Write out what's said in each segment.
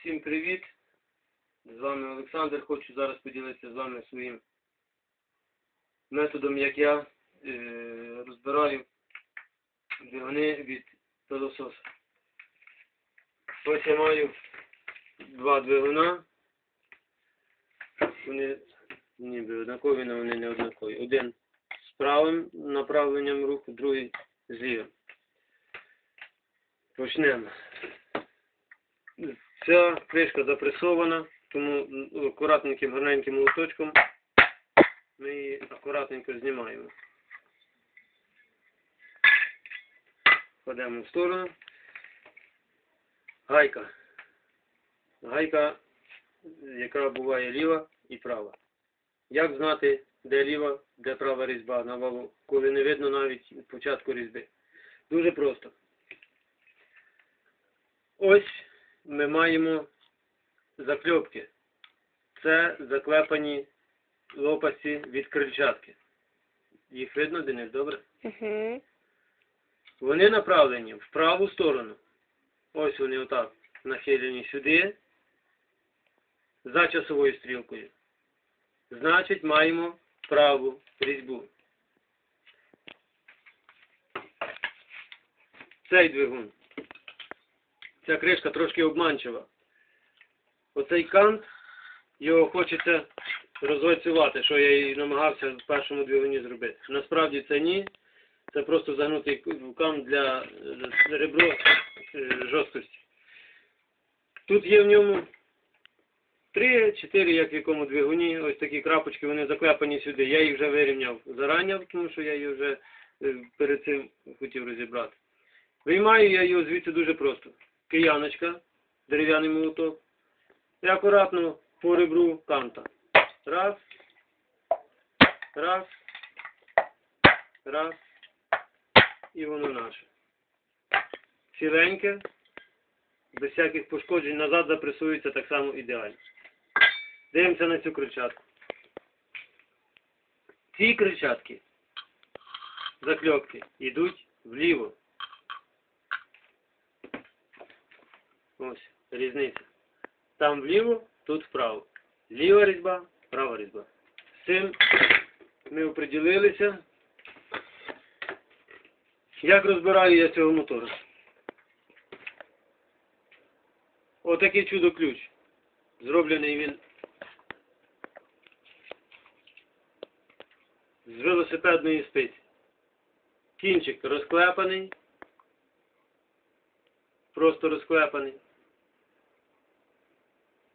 Всім привіт! З вами Олександр. Хочу зараз поділитися з вами своїм методом, як я е, розбираю двигуни від пилососа. Ось я маю два двигуна. Вони ніби однакові, але вони не однакові. Один з правим направленням руху, другий з лівим. Почнемо. Ця кришка запресована, тому акуратненьким гарненьким молоточком ми її акуратненько знімаємо. Кладемо в сторону. Гайка. Гайка, яка буває ліва і права. Як знати, де ліва, де права різьба на валу, коли не видно навіть початку різьби? Дуже просто. Ось ми маємо закльопки. Це заклепані лопасті від крильчатки. Їх видно, Денис, добре? Угу. Вони направлені в праву сторону. Ось вони отак нахилені сюди, за часовою стрілкою. Значить, маємо праву різьбу. Цей двигун. Ця кришка трошки обманчива. Оцей кант, його хочеться розгойцювати, що я і намагався в першому двигуні зробити. Насправді це ні. Це просто загнутий кант для ребро е, жорсткості. Тут є в ньому три, чотири, як в якому двигуні, ось такі крапочки, вони заклепані сюди. Я їх вже вирівняв зарані, тому що я її вже е, перед цим хотів розібрати. Виймаю я його звідси дуже просто. Кияночка, дерев'яний молоток. І акуратно по ребру канта. Раз. Раз. Раз. І воно наше. Ціленьке, без всяких пошкоджень, назад запресується так само ідеально. Дивимося на цю крильчатку. Ці крильчатки, закльопки, йдуть вліво. Ось, різниця. Там вліво, тут вправо. Ліва різьба, права різьба. З цим ми оприділилися. Як розбираю я цього мотора? Отакий чудо-ключ. Зроблений він з велосипедної спиці. Кінчик розклепаний. Просто розклепаний.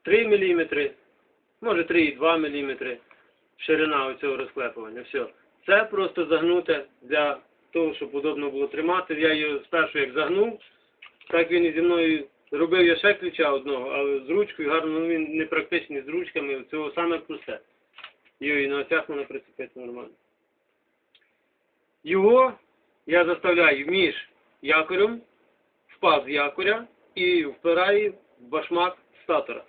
3 мм, може 3,2 мм ширина оцього розклепування. Все. Це просто загнуте для того, щоб удобно було тримати. Я його спершу як загнув, так він і зі мною робив ще ключа одного, але з ручкою гарно, ну він не практичний з ручками, цього саме просте. Його і на оцях можна прицепити нормально. Його я заставляю між якорем, в паз якоря і впираю в башмак статора.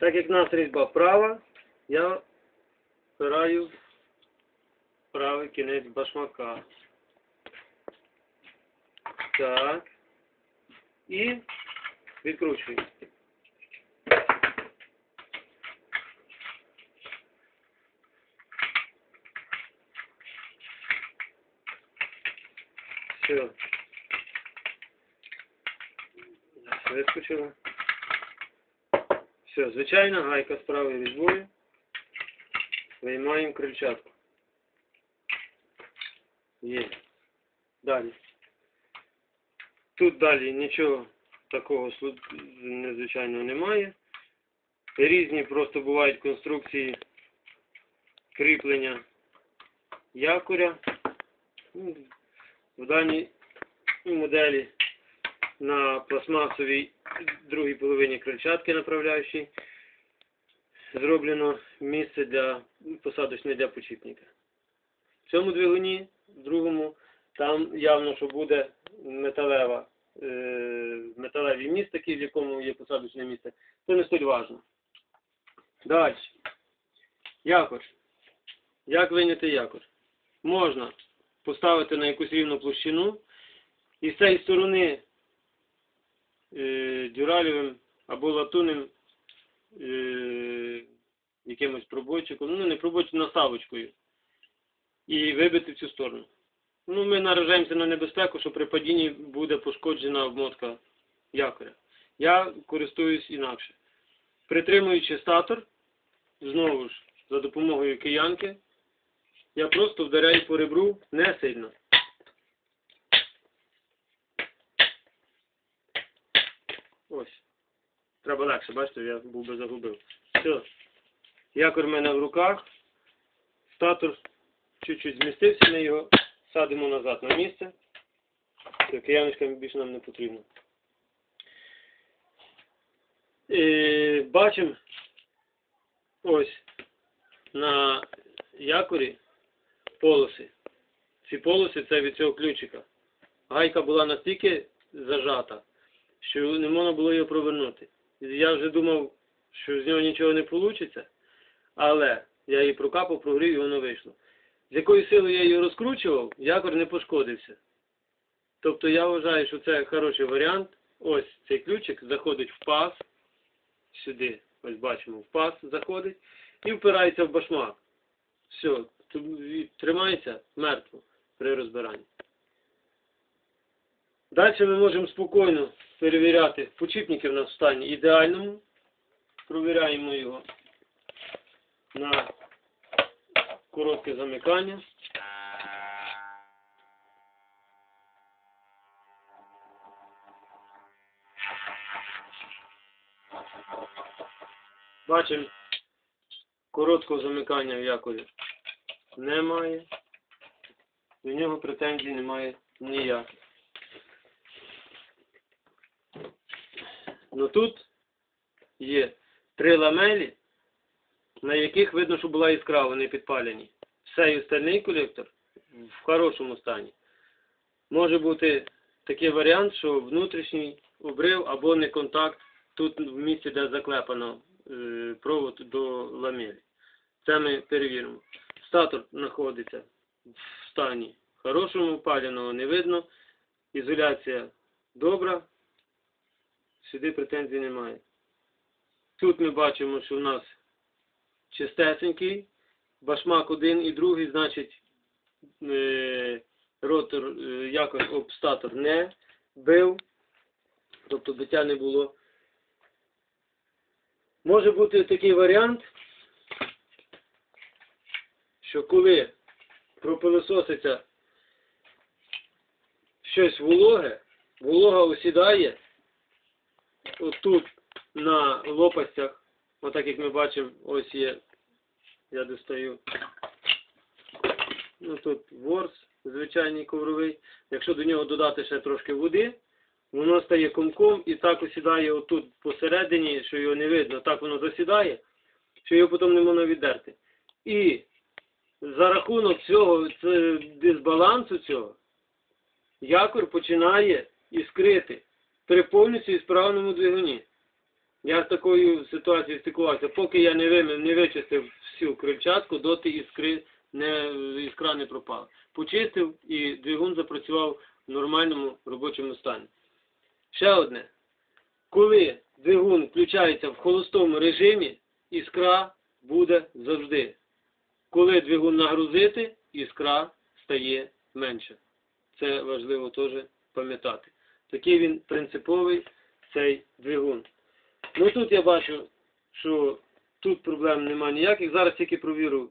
Так як в нас різьба права, я впираю правий кінець башмака. Так. І відкручую. Все. Вискочила. Все, звичайна гайка з правою різьбою. Виймаємо крильчатку. Є. Далі. Тут далі нічого такого незвичайного немає. Різні просто бувають конструкції кріплення якоря. Ну, В даній моделі на пластмасовій другій половині крильчатки направляючій зроблено місце для посадочне для почіпника. В цьому двигуні, в другому, там явно, що буде металева, е, металевий міст в якому є посадочне місце. Це не столь важно. Далі. Якор. Як виняти якор? Можна поставити на якусь рівну площину і з цієї сторони е, дюралевим або латунним е, якимось пробойчиком, ну не пробойчиком, наставочкою. І вибити в цю сторону. Ну, ми наражаємося на небезпеку, що при падінні буде пошкоджена обмотка якоря. Я користуюсь інакше. Притримуючи статор, знову ж, за допомогою киянки, я просто вдаряю по ребру не сильно. Ось. Треба легше, бачите, я був би загубив. Все. Якор в мене в руках. Статор чуть-чуть змістився, ми його садимо назад на місце. Кияночка більше нам не потрібно. Е, бачимо ось на якорі полоси. Ці полоси це від цього ключика. Гайка була настільки зажата, що не можна було її провернути. Я вже думав, що з нього нічого не вийде, але я її прокапав, прогрів і воно вийшло. З якою силою я її розкручував, якор не пошкодився. Тобто я вважаю, що це хороший варіант. Ось цей ключик заходить в паз, сюди, ось бачимо, в паз заходить і впирається в башмак. Все, тримається мертво при розбиранні. Далі ми можемо спокійно перевіряти. Почіпники в нас в стані ідеальному. Провіряємо його на коротке замикання. Бачимо, короткого замикання в немає. До нього претензій немає ніяких. Ну тут є три ламелі, на яких видно, що була іскра, вони підпалені. Все і остальний колектор в хорошому стані. Може бути такий варіант, що внутрішній обрив або не контакт тут в місці, де заклепано е, провод до ламелі. Це ми перевіримо. Статор знаходиться в стані хорошому, паляного не видно. Ізоляція добра. Сюди претензій немає. Тут ми бачимо, що в нас чистесенький. Башмак один і другий, значить, е, ротор, е, якось об статор не бив. Тобто биття не було. Може бути такий варіант, що коли пропилососиться щось вологе, волога осідає отут на лопастях, отак як ми бачимо, ось є, я достаю, ну тут ворс, звичайний ковровий. Якщо до нього додати ще трошки води, воно стає комком і так осідає отут посередині, що його не видно, так воно засідає, що його потім не можна віддерти. І за рахунок цього дисбалансу цього, якор починає іскрити при повністю ісправному двигуні. Я з такою ситуацією стикувався. Поки я не вимив, не вичистив всю крильчатку, доти іскри не, іскра не пропала. Почистив і двигун запрацював в нормальному робочому стані. Ще одне. Коли двигун включається в холостому режимі, іскра буде завжди. Коли двигун нагрузити, іскра стає менше. Це важливо теж пам'ятати. Такий він принциповий цей двигун. Ну тут я бачу, що тут проблем немає ніяких. Зараз тільки провірю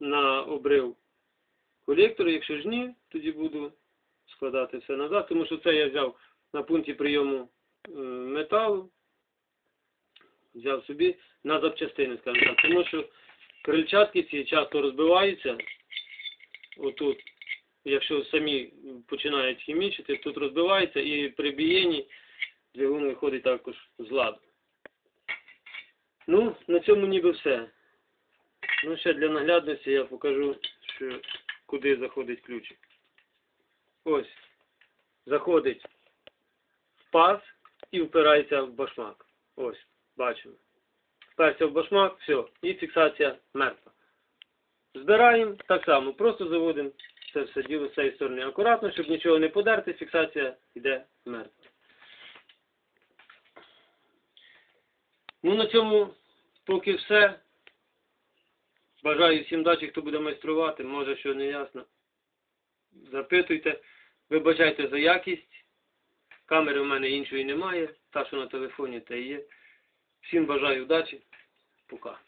на обрив колектора. Якщо ж ні, тоді буду складати все назад, тому що це я взяв на пункті прийому е, металу. Взяв собі на запчастини, скажімо так. Тому що крильчатки ці часто розбиваються. Отут, якщо самі починають хімічити, тут розбивається і при бієнні двигун виходить також з ладу. Ну, на цьому ніби все. Ну, ще для наглядності я покажу, що куди заходить ключик. Ось. Заходить в паз і впирається в башмак. Ось, бачимо. Вперся в башмак, все, і фіксація мертва. Збираємо так само, просто заводимо це все діло з цієї сторони акуратно, щоб нічого не подерти, фіксація йде мертва. Ну на цьому поки все. Бажаю всім дачі, хто буде майструвати, може що не ясно. Запитуйте, вибачайте за якість. Камери в мене іншої немає, та що на телефоні, та є. Всім бажаю удачі. Пока.